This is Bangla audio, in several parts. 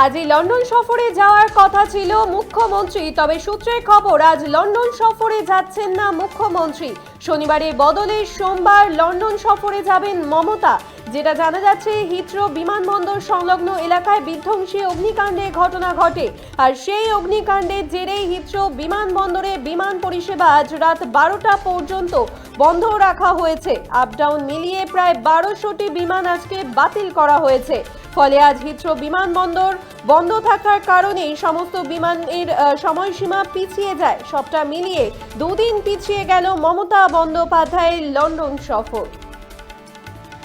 আজ এই লন্ডন সফরে যাওয়ার কথা ছিল মুখ্যমন্ত্রী, তবে সূত্রের খবর আজ লন্ডন সফরে যাচ্ছেন না মুখ্যমন্ত্রী। শনিবারে বদলে সোমবার লন্ডন সফরে যাবেন মমতা। যেটা জানা যাচ্ছে, হিথ্রো বিমানবন্দর সংলগ্ন এলাকায় বিধ্বংসী অগ্নিকাণ্ডের ঘটনা ঘটে। আর সেই অগ্নিকাণ্ডের জেরেই হিথ্রো বিমানবন্দরে বিমান পরিষেবা আজ রাত বারোটা পর্যন্ত বন্ধ রাখা হয়েছে। আপ ডাউন মিলিয়ে প্রায় বারোশোটি বিমান আজকে বাতিল করা হয়েছে। ফলে আজ হিথ্রো বিমানবন্দর বন্ধ থাকার কারণে সমস্ত বিমানের সময়সীমা পিছিয়ে যায়। সবটা মিলিয়ে দুদিন পিছিয়ে গেল মমতা বন্দ্যোপাধ্যায়ের লন্ডন সফর।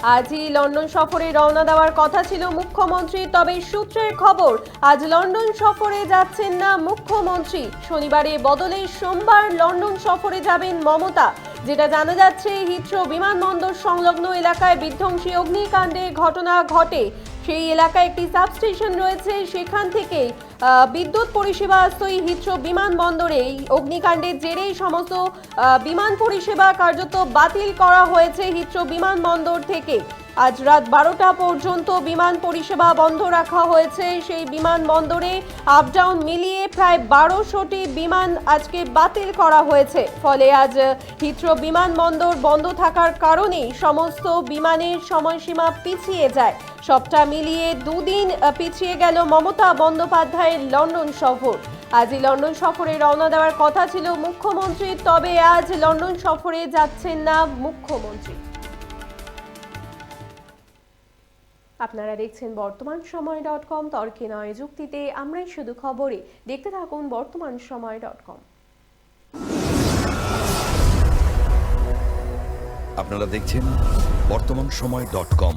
আজই লন্ডন সফরে রওনা দেওয়ার কথা ছিল মুখ্যমন্ত্রী তবে সূত্রের খবর আজ লন্ডন সফরে যাচ্ছেন না মুখ্যমন্ত্রী। শনিবারে বদলে সোমবার লন্ডন সফরে যাবেন মমতা যেটা জানা যাচ্ছে হিথ্রো বিমানবন্দর সংলগ্ন এলাকায় বিধ্বংসী অগ্নিকাণ্ডের ঘটনা ঘটে। সেই এলাকায় একটি সাবস্টেশন রয়েছে সেখান থেকে আহ, বিদ্যুৎ পরিষেবা এই হিথ্রো বিমানবন্দরে এই অগ্নিকাণ্ডের জেরেই সমস্ত বিমান পরিষেবা কার্যত বাতিল করা হয়েছে হিথ্রো বিমানবন্দর থেকে। আজ রাত বারোটা পর্যন্ত বিমান পরিষেবা বন্ধ রাখা হয়েছে। সেই বিমানবন্দরে আপ ডাউন মিলিয়ে প্রায় বারোশোটি বিমান আজকে বাতিল করা হয়েছে। ফলে আজ হিথ্রো বিমানবন্দর বন্ধ থাকার কারণেই সমস্ত বিমানের সময়সীমা পিছিয়ে যায়। সবটা মিলিয়ে দুদিন পিছিয়ে গেল মমতা বন্দ্যোপাধ্যায়ের লন্ডন সফর। আজই লন্ডন সফরে রওনা দেওয়ার কথা ছিল মুখ্যমন্ত্রী, তবে আজ লন্ডন সফরে যাচ্ছেন না মুখ্যমন্ত্রী। আপনারা দেখছেন বর্তমান সময় ডট কম, তর্কে নয় যুক্তিতে, আমরাই শুধু খবরে। দেখতে থাকুন বর্তমান সময় ডট কম। আপনারা দেখছেন বর্তমান সময় ডট কম।